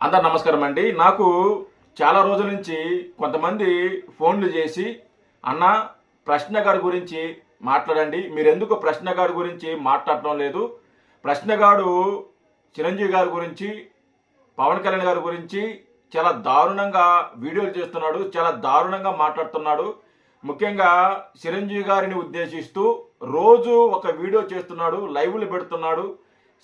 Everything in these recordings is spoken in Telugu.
అందరు నమస్కారం అండి. నాకు చాలా రోజుల నుంచి కొంతమంది ఫోన్లు చేసి అన్న ప్రశ్న గారి గురించి మాట్లాడండి. మీరు ఎందుకు ప్రశ్న గారి గురించి మాట్లాడటం లేదు? ప్రశ్నగాడు చిరంజీవి గారి గురించి పవన్ కళ్యాణ్ గారి గురించి చాలా దారుణంగా వీడియోలు చేస్తున్నాడు చాలా దారుణంగా మాట్లాడుతున్నాడు. ముఖ్యంగా చిరంజీవి గారిని ఉద్దేశిస్తూ రోజు ఒక వీడియో చేస్తున్నాడు లైవ్లు పెడుతున్నాడు.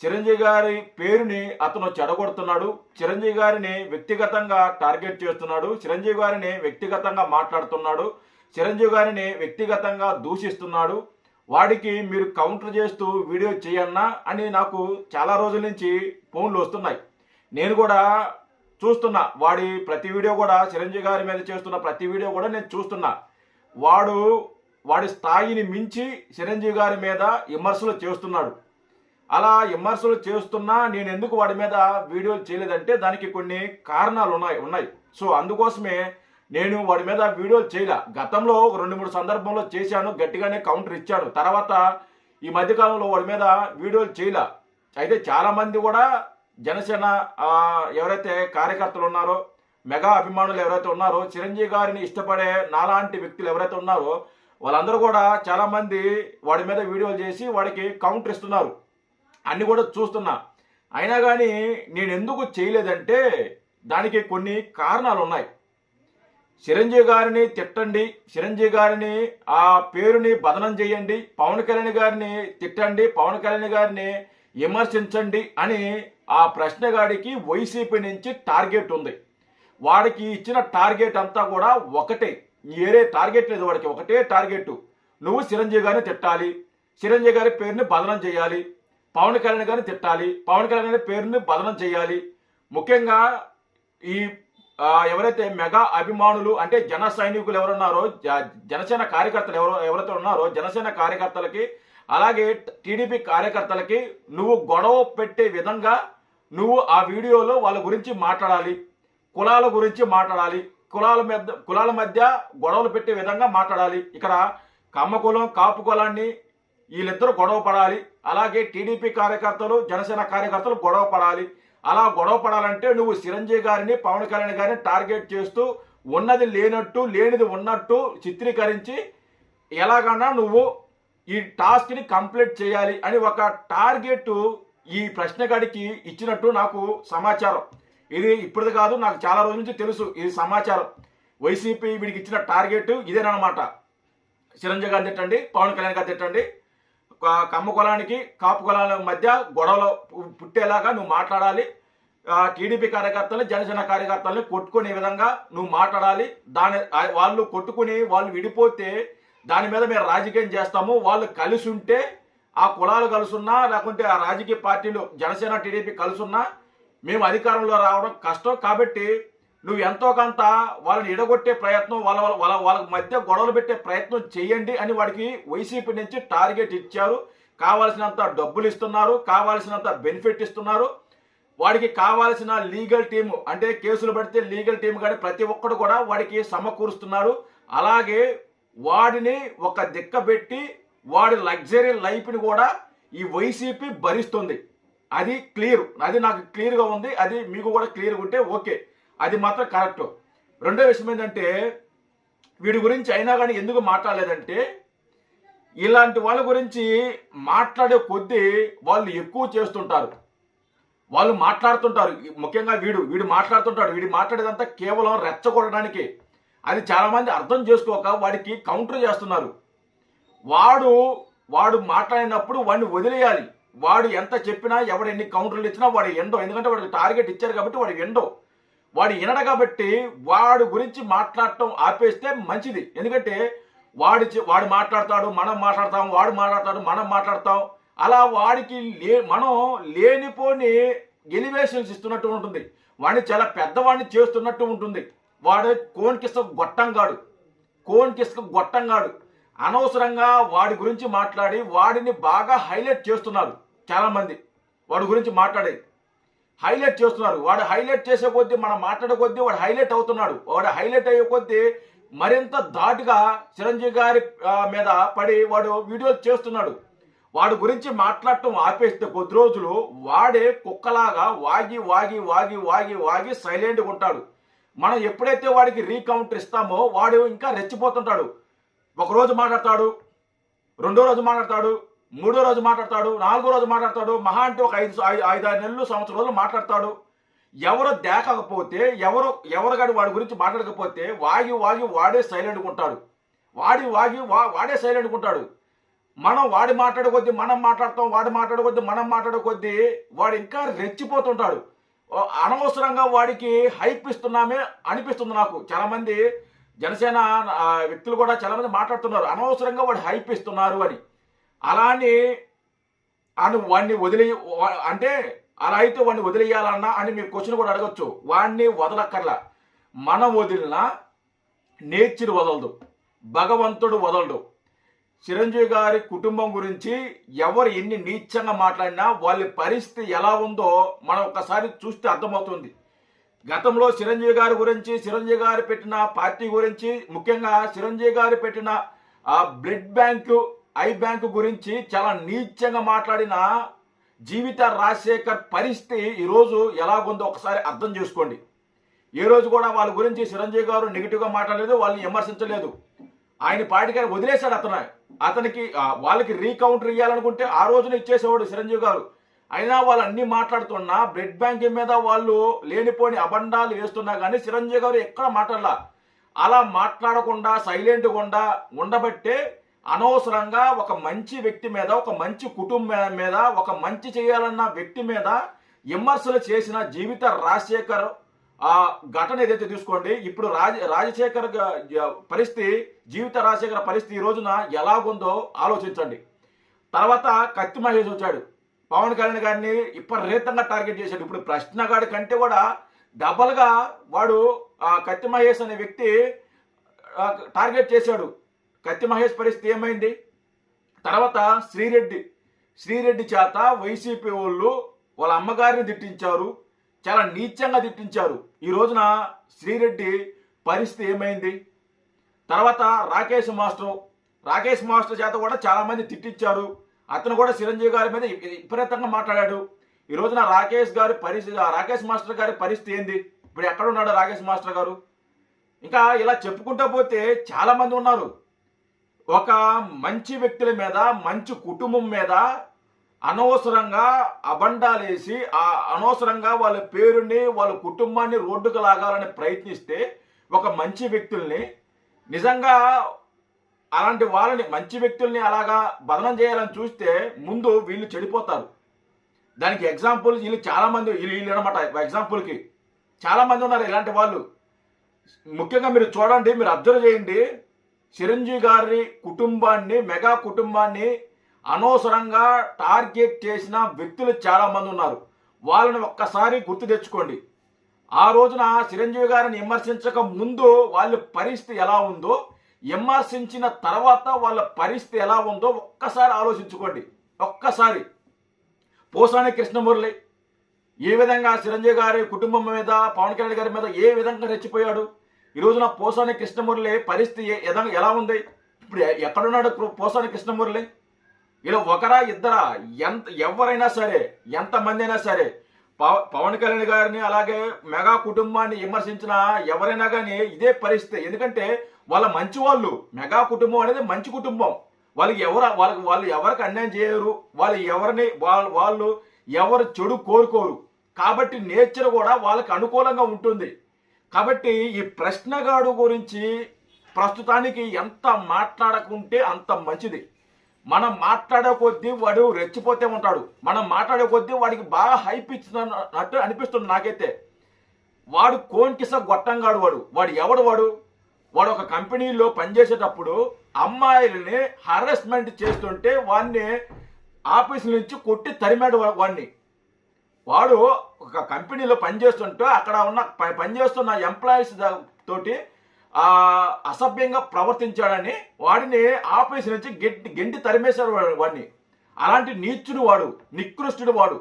చిరంజీవి గారి పేరుని అతను చెడగొడుతున్నాడు. చిరంజీవి గారిని వ్యక్తిగతంగా టార్గెట్ చేస్తున్నాడు. చిరంజీవి గారిని వ్యక్తిగతంగా మాట్లాడుతున్నాడు. చిరంజీవి గారిని వ్యక్తిగతంగా దూషిస్తున్నాడు. వాడికి మీరు కౌంటర్ చేస్తూ వీడియో చేయన్నా అని నాకు చాలా రోజుల నుంచి ఫోన్లు వస్తున్నాయి. నేను కూడా చూస్తున్నా. వాడి ప్రతి వీడియో కూడా చిరంజీవి గారి మీద చేస్తున్న ప్రతి వీడియో కూడా నేను చూస్తున్నా. వాడు వాడి స్థాయిని మించి చిరంజీవి గారి మీద విమర్శలు చేస్తున్నాడు. అలా విమర్శలు చేస్తున్నా నేను ఎందుకు వాడి మీద వీడియోలు చేయలేదంటే దానికి కొన్ని కారణాలు ఉన్నాయి ఉన్నాయి. సో అందుకోసమే నేను వాడి మీద వీడియోలు చేయలే. గతంలో రెండు మూడు సందర్భంలో చేశాను గట్టిగానే కౌంటర్ ఇచ్చాను. తర్వాత ఈ మధ్యకాలంలో వాడి మీద వీడియోలు చేయలే. అయితే చాలామంది కూడా జనసేన ఎవరైతే కార్యకర్తలు ఉన్నారో మెగా అభిమానులు ఎవరైతే ఉన్నారో చిరంజీవి గారిని ఇష్టపడే నాలాంటి వ్యక్తులు ఎవరైతే ఉన్నారో వాళ్ళందరూ కూడా చాలామంది వాడి మీద వీడియోలు చేసి వాడికి కౌంటర్ ఇస్తున్నారు. అన్ని కూడా చూస్తున్నా. అయినా కానీ నేను ఎందుకు చేయలేదంటే దానికి కొన్ని కారణాలు ఉన్నాయి చిరంజీవి గారిని తిట్టండి చిరంజీవి గారిని ఆ పేరుని బదనం చేయండి పవన్ కళ్యాణ్ గారిని తిట్టండి పవన్ కళ్యాణ్ గారిని విమర్శించండి అని ఆ ప్రశ్నగాడికి వైసీపీ నుంచి టార్గెట్ ఉంది. వాడికి ఇచ్చిన టార్గెట్ అంతా కూడా ఒకటే. ఏరే టార్గెట్ లేదు వాడికి ఒకటే టార్గెట్. నువ్వు చిరంజీవి గారిని తిట్టాలి చిరంజీవి గారి పేరుని బదనం చేయాలి పవన్ కళ్యాణ్ గారిని తిట్టాలి పవన్ కళ్యాణ్ గారి పేరుని బదనం చేయాలి. ముఖ్యంగా ఈ ఎవరైతే మెగా అభిమానులు అంటే జన సైనికులు ఎవరున్నారో జనసేన కార్యకర్తలు ఎవరు ఎవరైతే ఉన్నారో జనసేన కార్యకర్తలకి అలాగే టీడీపీ కార్యకర్తలకి నువ్వు గొడవ పెట్టే విధంగా నువ్వు ఆ వీడియోలో వాళ్ళ గురించి మాట్లాడాలి కులాల గురించి మాట్లాడాలి కులాల మధ్య కులాల మధ్య గొడవలు పెట్టే విధంగా మాట్లాడాలి. ఇక్కడ కమ్మ కులం కాపు కులాన్ని వీళ్ళిద్దరూ గొడవ పడాలి. అలాగే టీడీపీ కార్యకర్తలు జనసేన కార్యకర్తలు గొడవ పడాలి. అలా గొడవ పడాలంటే నువ్వు చిరంజీవి గారిని పవన్ కళ్యాణ్ గారిని టార్గెట్ చేస్తూ ఉన్నది లేనట్టు లేనిది ఉన్నట్టు చిత్రీకరించి ఎలాగన్నా నువ్వు ఈ టాస్క్ని కంప్లీట్ చేయాలి అని ఒక టార్గెట్ ఈ ప్రశ్నగాడికి ఇచ్చినట్టు నాకు సమాచారం. ఇది ఇప్పటిది కాదు నాకు చాలా రోజుల నుంచి తెలుసు ఇది సమాచారం. వైసీపీ వీడికి ఇచ్చిన టార్గెట్ ఇదేనమాట చిరంజీవి గారిని తిట్టండి పవన్ కళ్యాణ్ గారు తిట్టండి కమ్మ కులానికి కాపు కులాల మధ్య గొడవలు పు- పుట్టేలాగా నువ్వు మాట్లాడాలి. టీడీపీ కార్యకర్తలు జనసేన కార్యకర్తల్ని కొట్టుకునే విధంగా నువ్వు మాట్లాడాలి. దాని వాళ్ళు కొట్టుకుని వాళ్ళు విడిపోతే దాని మీద మేము రాజకీయం చేస్తాము. వాళ్ళు కలిసి ఉంటే ఆ కులాలు కలుసున్నా లేకుంటే ఆ రాజకీయ పార్టీలు జనసేన టీడీపీ కలుసున్నా మేము అధికారంలో రావడం కష్టం. కాబట్టి నువ్వు ఎంతో కొంత వాళ్ళని ఎడగొట్టే ప్రయత్నం వాళ్ళ వాళ్ళ వాళ్ళ మధ్య గొడవలు పెట్టే ప్రయత్నం చేయండి అని వాడికి వైసీపీ నుంచి టార్గెట్ ఇచ్చారు. కావాల్సినంత డబ్బులు ఇస్తున్నారు కావాల్సినంత బెనిఫిట్ ఇస్తున్నారు. వాడికి కావాల్సిన లీగల్ టీం అంటే కేసులు పడితే లీగల్ టీం కానీ ప్రతి ఒక్కడు కూడా వాడికి సమకూరుస్తున్నారు. అలాగే వాడిని ఒక దిక్క పెట్టి వాడి లగ్జరీ లైఫ్ని కూడా ఈ వైసీపీ భరిస్తుంది. అది క్లియర్. అది నాకు క్లియర్గా ఉంది. అది మీకు కూడా క్లియర్గా ఉంటే ఓకే. అది మాత్రం కరెక్ట్. రెండో విషయం ఏంటంటే వీడి గురించి అయినా కానీ ఎందుకు మాట్లాడలేదంటే ఇలాంటి వాళ్ళ గురించి మాట్లాడే కొద్దీ వాళ్ళు ఎక్కువ చేస్తుంటారు. వాళ్ళు మాట్లాడుతుంటారు. ముఖ్యంగా వీడు వీడు మాట్లాడుతుంటాడు. వీడు మాట్లాడేదంతా కేవలం రెచ్చగొట్టడానికి. అది చాలామంది అర్థం చేసుకోక వాడికి కౌంటర్ చేస్తున్నారు. వాడు వాడు మాట్లాడినప్పుడు వాడిని వదిలేయాలి. వాడు ఎంత చెప్పినా ఎవడు ఎన్ని కౌంటర్లు ఇచ్చినా వాడు ఎండో. ఎందుకంటే వాడికి టార్గెట్ ఇచ్చారు కాబట్టి వాడు ఎండో. వాడు వినడు కాబట్టి వాడు గురించి మాట్లాడటం ఆపేస్తే మంచిది. ఎందుకంటే వాడి వాడు మాట్లాడతాడు మనం మాట్లాడతాం వాడు మాట్లాడతాడు మనం మాట్లాడతాం. అలా వాడికి లే మనం లేనిపోని ఎలివేషన్స్ ఇస్తున్నట్టు ఉంటుంది. వాడిని చాలా పెద్దవాడిని చేస్తున్నట్టు ఉంటుంది. వాడు కోన్కిస్త గొట్టంగాడు కోన్కిస్క గొట్టంగాడు అనవసరంగా వాడి గురించి మాట్లాడి వాడిని బాగా హైలైట్ చేస్తున్నారు చాలామంది. వాడి గురించి మాట్లాడేది హైలైట్ చేస్తున్నారు వాడు హైలైట్ చేసే కొద్దీ మనం మాట్లాడే కొద్దీ వాడు హైలైట్ అవుతున్నాడు. వాడు హైలైట్ అయ్యే కొద్దీ మరింత ధాటుగా చిరంజీవి గారి మీద పడి వాడు వీడియోలు చేస్తున్నాడు. వాడి గురించి మాట్లాడటం ఆపేస్తే కొద్ది రోజులు వాడే కుక్కలాగా వాగి వాగి వాగి వాగి వాగి సైలెంట్గా ఉంటాడు. మనం ఎప్పుడైతే వాడికి రీకౌంటర్ ఇస్తామో వాడు ఇంకా రెచ్చిపోతుంటాడు. ఒకరోజు మాట్లాడతాడు రెండో రోజు మాట్లాడతాడు మూడో రోజు మాట్లాడతాడు నాలుగో రోజు మాట్లాడతాడు మహా అంటే ఒక ఐదు ఐ- ఐదు ఆరు నెలలు సంవత్సరం రోజులు మాట్లాడతాడు. ఎవరు దేకకపోతే ఎవరు ఎవరు గాడి వాడి గురించి మాట్లాడకపోతే వాగి వాగి వాడే సైలెంట్గా ఉంటాడు. వాడి వాగి వా- వాడే సైలెంట్గా ఉంటాడు. మనం వాడి మాట్లాడే కొద్దీ మనం మాట్లాడతాం వాడి మాట్లాడే కొద్దీ మనం మాట్లాడే కొద్దీ వాడు ఇంకా రెచ్చిపోతుంటాడు. అనవసరంగా వాడికి హైప్ ఇస్తున్నామే అనిపిస్తుంది నాకు. చాలా మంది జనసేన వ్యక్తులు కూడా చాలా మంది మాట్లాడుతున్నారు. అనవసరంగా వాడు హైప్ ఇస్తున్నారు అని. అలా అని అని వాడిని వదిలే అంటే అలా అయితే వాడిని వదిలేయాలన్నా అని మీరు క్వశ్చన్ కూడా అడగచ్చు. వాడిని వదలక్కర్లా. మనం వదిలినా నేచర్ వదలదు. భగవంతుడు వదలడు. చిరంజీవి గారి కుటుంబం గురించి ఎవరు ఎన్ని నీచంగా మాట్లాడినా వాళ్ళ పరిస్థితి ఎలా ఉందో మనం ఒకసారి చూస్తే అర్థమవుతుంది. గతంలో చిరంజీవి గారి గురించి చిరంజీవి గారు పెట్టిన పార్టీ గురించి ముఖ్యంగా చిరంజీవి గారు పెట్టిన బ్లడ్ బ్యాంకు ఐ బ్యాంకు గురించి చాలా నీచంగా మాట్లాడిన జీవిత రాజశేఖర్ పరిస్థితి ఈరోజు ఎలాగుందో ఒకసారి అర్థం చేసుకోండి. ఏ రోజు కూడా వాళ్ళ గురించి చిరంజీవి గారు నెగిటివ్గా మాట్లాడలేదు వాళ్ళని విమర్శించలేదు. ఆయన పార్టీకి వదిలేశాడు అతను. అతనికి వాళ్ళకి రీకౌంటర్ ఇవ్వాలనుకుంటే ఆ రోజున ఇచ్చేసేవాడు చిరంజీవి గారు. అయినా వాళ్ళు అన్ని మాట్లాడుతున్నా బ్లడ్ బ్యాంక్ మీద వాళ్ళు లేనిపోని అబండాలు వేస్తున్నా కానీ చిరంజీవి గారు ఎక్కడ మాట్లాడలా. అలా మాట్లాడకుండా సైలెంట్గా ఉండా ఉండబట్టే అనవసరంగా ఒక మంచి వ్యక్తి మీద ఒక మంచి కుటుంబం మీద ఒక మంచి చేయాలన్న వ్యక్తి మీద విమర్శలు చేసిన జీవిత రాజశేఖర్ ఆ ఘటన ఏదైతే తీసుకోండి ఇప్పుడు రాజ రాజశేఖర్ పరిస్థితి జీవిత రాజశేఖర్ పరిస్థితి ఈ రోజున ఉందో ఆలోచించండి. తర్వాత కత్తి మహేష్ వచ్చాడు. పవన్ కళ్యాణ్ గారిని విపరీతంగా టార్గెట్ చేశాడు. ఇప్పుడు ప్రశ్నగాడి కంటే కూడా డబల్గా వాడు ఆ కత్తి మహేష్ అనే వ్యక్తి టార్గెట్ చేశాడు. కత్తి మహేష్ పరిస్థితి ఏమైంది? తర్వాత శ్రీరెడ్డి శ్రీరెడ్డి చేత వైసీపీ వాళ్ళు వాళ్ళ అమ్మగారిని తిట్టించారు చాలా నీచంగా తిట్టించారు. ఈ రోజున శ్రీరెడ్డి పరిస్థితి ఏమైంది? తర్వాత రాకేష్ మాస్టర్ రాకేష్ మాస్టర్ చేత కూడా చాలామంది తిట్టించారు. అతను కూడా చిరంజీవి గారి మీద విపరీతంగా మాట్లాడాడు. ఈ రోజున రాకేష్ గారి పరిస్థితి రాకేష్ మాస్టర్ గారి పరిస్థితి ఏంది? ఇప్పుడు ఎక్కడ ఉన్నాడు రాకేష్ మాస్టర్ గారు? ఇంకా ఇలా చెప్పుకుంటూ పోతే చాలామంది ఉన్నారు. ఒక మంచి వ్యక్తుల మీద మంచి కుటుంబం మీద అనవసరంగా అబండాలేసి ఆ అనవసరంగా వాళ్ళ పేరుని వాళ్ళ కుటుంబాన్ని రోడ్డుకు లాగాలని ప్రయత్నిస్తే ఒక మంచి వ్యక్తుల్ని నిజంగా అలాంటి వాళ్ళని మంచి వ్యక్తుల్ని అలాగా బదనం చేయాలని చూస్తే ముందు వీళ్ళు చెడిపోతారు. దానికి ఎగ్జాంపుల్ వీళ్ళు చాలామంది వీళ్ళు అనమాట ఎగ్జాంపుల్కి. చాలామంది ఉన్నారు ఇలాంటి వాళ్ళు. ముఖ్యంగా మీరు చూడండి మీరు అబ్జర్వ్ చేయండి. చిరంజీవి గారి కుటుంబాన్ని మెగా కుటుంబాన్ని అనవసరంగా టార్గెట్ చేసిన వ్యక్తులు చాలా మంది ఉన్నారు. వాళ్ళని ఒక్కసారి గుర్తు తెచ్చుకోండి. ఆ రోజున చిరంజీవి గారిని విమర్శించక ముందు వాళ్ళ పరిస్థితి ఎలా ఉందో విమర్శించిన తర్వాత వాళ్ళ పరిస్థితి ఎలా ఉందో ఒక్కసారి ఆలోచించుకోండి. ఒక్కసారి. పోసాని కృష్ణమురళి ఏ విధంగా చిరంజీవి గారి కుటుంబం మీద పవన్ కళ్యాణ్ గారి మీద ఏ విధంగా రెచ్చిపోయాడు? ఈ రోజున పోసాని కృష్ణమురళి పరిస్థితి ఏ ఎలా ఉంది? ఇప్పుడు ఎక్కడున్నాడు పోసాని కృష్ణమురళి? ఇలా ఒకరా ఇద్దరా? ఎంత ఎవరైనా సరే ఎంతమంది అయినా సరే పవ- పవన్ కళ్యాణ్ గారిని అలాగే మెగా కుటుంబాన్ని విమర్శించిన ఎవరైనా కానీ ఇదే పరిస్థితి. ఎందుకంటే వాళ్ళ మంచి వాళ్ళు మెగా కుటుంబం అనేది మంచి కుటుంబం. వాళ్ళకి ఎవరు వాళ్ళకి వాళ్ళు ఎవరికి అన్యాయం చేయరు. వాళ్ళు ఎవరిని వాళ్ళు వాళ్ళు ఎవరు చెడు కోరుకోరు. కాబట్టి నేచర్ కూడా వాళ్ళకి అనుకూలంగా ఉంటుంది. కాబట్టి ఈ ప్రశ్నగాడు గురించి ప్రస్తుతానికి ఎంత మాట్లాడకుంటే అంత మంచిది. మనం మాట్లాడే కొద్దీ వాడు రెచ్చిపోతే ఉంటాడు. మనం మాట్లాడే కొద్దీ వాడికి బాగా హైప్ ఇచ్చినట్టు అనిపిస్తుంది నాకైతే. వాడు కోన్కిస గొట్టంగాడు వాడు. వాడు ఎవడు వాడు? వాడు ఒక కంపెనీలో పనిచేసేటప్పుడు అమ్మాయిలని హరాస్మెంట్ చేస్తుంటే వాడిని ఆఫీస్ నుంచి కొట్టి తరిమాడు వాడిని. వాడు ఒక కంపెనీలో పనిచేస్తుంటే అక్కడ ఉన్న పనిచేస్తున్న ఎంప్లాయీస్ తోటి అసభ్యంగా ప్రవర్తించాడని వాడిని ఆఫీస్ నుంచి గెంటి గెంటి తరిమేశారు వాడిని. అలాంటి నీచుడు వాడు నికృష్టుడు వాడు.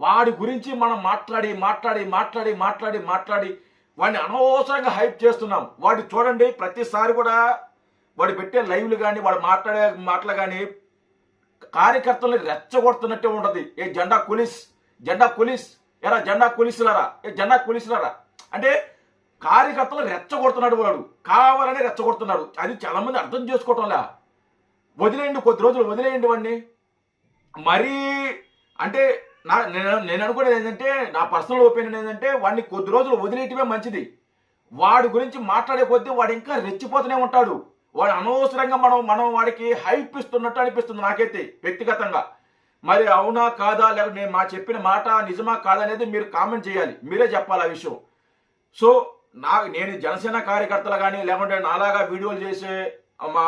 వాడి గురించి మనం మాట్లాడి మాట్లాడి మాట్లాడి మాట్లాడి మాట్లాడి వాడిని అనవసరంగా హైప్ చేస్తున్నాం. వాడు చూడండి ప్రతిసారి కూడా వాడు పెట్టే లైవ్లు కానీ వాడు మాట్లాడే మాటలు కానీ కార్యకర్తల్ని రెచ్చగొడుతున్నట్టే ఉంటుంది. ఏ జెండా కులిస్ జెండా పోలీస్ ఎరా జెండా పోలీసులరా ఏ జెండా పోలీసులరా అంటే కార్యకర్తలు రెచ్చగొడుతున్నాడు వాడు. కావాలని రెచ్చగొడుతున్నాడు. అది చాలా మంది అర్థం చేసుకోవటంలా. వదిలేయండి కొద్ది రోజులు వదిలేయండి వాడిని. మరీ అంటే నా నేను నేను అనుకునేది ఏంటంటే నా పర్సనల్ ఒపీనియన్ ఏంటంటే వాడిని కొద్ది రోజులు వదిలేయటమే మంచిది. వాడి గురించి మాట్లాడే కొద్దీ వాడు ఇంకా రెచ్చిపోతూనే ఉంటాడు. వాడు అనవసరంగా మనం మనం వాడికి హైప్ ఇస్తున్నట్టు అనిపిస్తుంది నాకైతే వ్యక్తిగతంగా. మరి అవునా కాదా? లేక నేను మా చెప్పిన మాట నిజమా కాదా అనేది మీరు కామెంట్ చేయాలి. మీరే చెప్పాలి ఆ విషయం. సో నా నేను జనసేన కార్యకర్తలు కానీ లేకుంటే నాలాగా వీడియోలు చేసే మా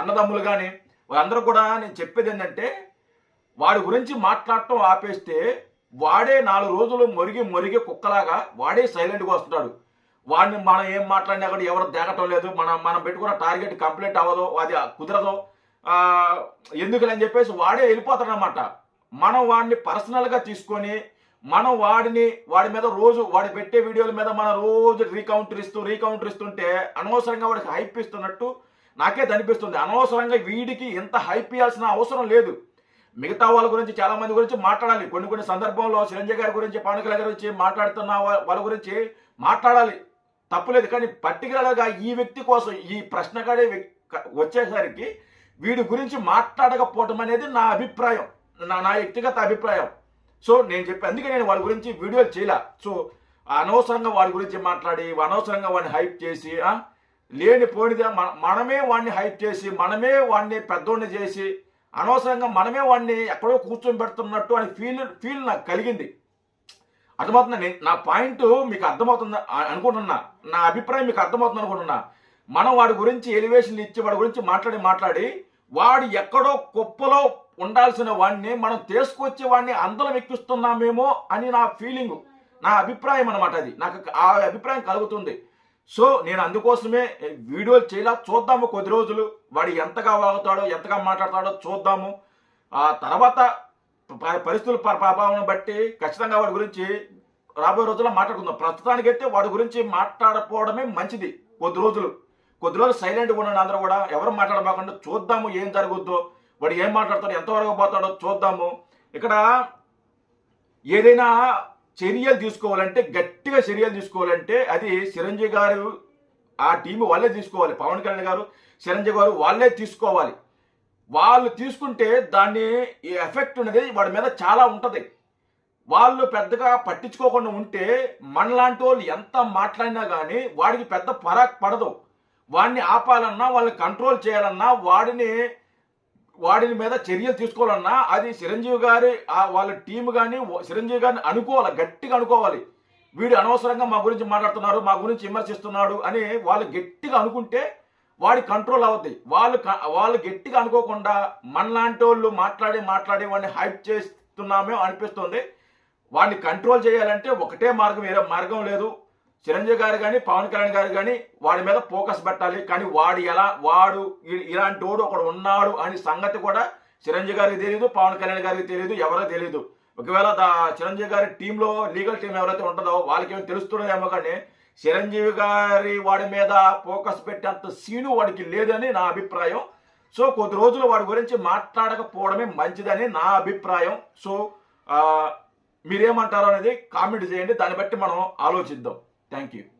అన్నదమ్ములు కానీ వాళ్ళందరూ కూడా నేను చెప్పేది ఏంటంటే వాడి గురించి మాట్లాడటం ఆపేస్తే వాడే నాలుగు రోజులు మొరిగి మొరిగి కుక్కలాగా వాడే సైలెంట్గా వస్తున్నాడు వాడిని మనం ఏం మాట్లాడినా కూడా ఎవరు దేగటం లేదు. మనం మనం పెట్టుకున్న టార్గెట్ కంప్లీట్ అవ్వదు అది కుదరదు ఎందుకులని చెప్పేసి వాడే వెళ్ళిపోతాడనమాట మనం వాడిని పర్సనల్గా తీసుకొని మనం వాడిని వాడి మీద రోజు వాడి పెట్టే వీడియోల మీద మనం రోజు రీకౌంటర్ ఇస్తూ రీకౌంటర్ ఇస్తుంటే అనవసరంగా వాడికి హైప్ ఇస్తున్నట్టు నాకే అనిపిస్తుంది. అనవసరంగా వీడికి ఎంత హైప్ ఇవ్వాల్సిన అవసరం లేదు. మిగతా వాళ్ళ గురించి చాలా మంది గురించి మాట్లాడాలి. కొన్ని కొన్ని సందర్భంలో చిరంజీవి గారి గురించి పవన్ కళ్యాణ్ గురించి మాట్లాడుతున్న వాళ్ళ గురించి మాట్లాడాలి. తప్పులేదు. కానీ పర్టికులర్గా ఈ వ్యక్తి కోసం ఈ ప్రశ్న కాడే వచ్చేసరికి వీడి గురించి మాట్లాడకపోవటం అనేది నా అభిప్రాయం. నా నా వ్యక్తిగత అభిప్రాయం. సో నేను చెప్పి అందుకే నేను వాడి గురించి వీడియోలు చేయలే. సో అనవసరంగా వాడి గురించి మాట్లాడి అనవసరంగా వాడిని హైప్ చేసి లేని పోనిదే మన- మనమే వాడిని హైప్ చేసి మనమే వాడిని పెద్దోడిని చేసి అనవసరంగా మనమే వాడిని ఎక్కడో కూర్చొని పెడుతున్నట్టు అని ఫీల్ ఫీల్ నాకు కలిగింది. అర్థమవుతుందని నేను నా పాయింట్ మీకు అర్థమవుతుంది? అనుకుంటున్నా. నా అభిప్రాయం మీకు అర్థమవుతుంది అనుకుంటున్నా మనం వాడి గురించి ఎలివేషన్లు ఇచ్చి వాడి గురించి మాట్లాడి మాట్లాడి వాడు ఎక్కడో కుప్పలో ఉండాల్సిన వాడిని మనం తీసుకొచ్చి వాడిని అందరం ఎక్కిస్తున్నామేమో అని నా ఫీలింగ్ నా అభిప్రాయం అనమాట అది. నాకు ఆ అభిప్రాయం కలుగుతుంది. సో నేను అందుకోసమే వీడియోలు చేయాల? చూద్దాము కొద్ది రోజులు. వాడు ఎంతగా వాగుతాడో ఎంతగా మాట్లాడతాడో చూద్దాము. ఆ తర్వాత ప- పరిస్థితుల ప్రభావం బట్టి ఖచ్చితంగా వాడి గురించి రాబోయే రోజుల్లో మాట్లాడుకుందాం. ప్రస్తుతానికైతే వాడి గురించి మాట్లాడకపోవడమే మంచిది. కొద్ది రోజులు. కొద్ది రోజులు సైలెంట్గా ఉండండి అందరూ కూడా. ఎవరు మాట్లాడబోకుండా. చూద్దాము ఏం జరుగుద్దో. వాడు ఏం మాట్లాడతాడు ఎంతవరకు పోతాడో చూద్దాము. ఇక్కడ ఏదైనా చర్యలు తీసుకోవాలంటే గట్టిగా చర్యలు తీసుకోవాలంటే అది చిరంజీవి గారు ఆ టీం వాళ్ళే తీసుకోవాలి. పవన్ కళ్యాణ్ గారు చిరంజీవి గారు వాళ్ళే తీసుకోవాలి. వాళ్ళు తీసుకుంటే దాన్ని ఎఫెక్ట్ ఉన్నది వాడి మీద చాలా ఉంటుంది. వాళ్ళు పెద్దగా పట్టించుకోకుండా ఉంటే మనలాంటి వాళ్ళు ఎంత మాట్లాడినా కానీ వాడికి పెద్ద పరాక్ పడదు. వాడిని ఆపాలన్నా వాళ్ళని కంట్రోల్ చేయాలన్నా వాడిని వాడిని మీద చర్యలు తీసుకోవాలన్నా అది చిరంజీవి గారి వాళ్ళ టీం కానీ చిరంజీవి గారిని అనుకోవాలి గట్టిగా అనుకోవాలి. వీడు అనవసరంగా మా గురించి మాట్లాడుతున్నారు మా గురించి విమర్శిస్తున్నాడు అని వాళ్ళు గట్టిగా అనుకుంటే వాడి కంట్రోల్ అవుద్ది. వాళ్ళు వాళ్ళు గట్టిగా అనుకోకుండా మనలాంటి వాళ్ళు మాట్లాడి మాట్లాడి వాడిని హైప్ చేస్తున్నామే అనిపిస్తుంది. వాడిని కంట్రోల్ చేయాలంటే ఒకటే మార్గం వేరే మార్గం లేదు. చిరంజీవి గారు కానీ పవన్ కళ్యాణ్ గారు కానీ వాడి మీద ఫోకస్ పెట్టాలి. కానీ వాడు ఎలా వాడు ఇలాంటి వాడు ఒకడు ఉన్నాడు అని సంగతి కూడా చిరంజీవి గారికి తెలియదు పవన్ కళ్యాణ్ గారికి తెలియదు ఎవరో తెలియదు ఒకవేళ చిరంజీవి గారి టీంలో లీగల్ టీం ఎవరైతే ఉంటుందో వాళ్ళకేమో తెలుస్తుండేమో కానీ చిరంజీవి గారి వాడి మీద ఫోకస్ పెట్టేంత సీను వాడికి లేదని నా అభిప్రాయం. సో కొద్ది రోజులు వాడి గురించి మాట్లాడకపోవడమే మంచిదని నా అభిప్రాయం. సో మీరేమంటారు మీరేమంటారో అనేది కామెంట్ చేయండి. దాన్ని బట్టి మనం ఆలోచిద్దాం. Thank you.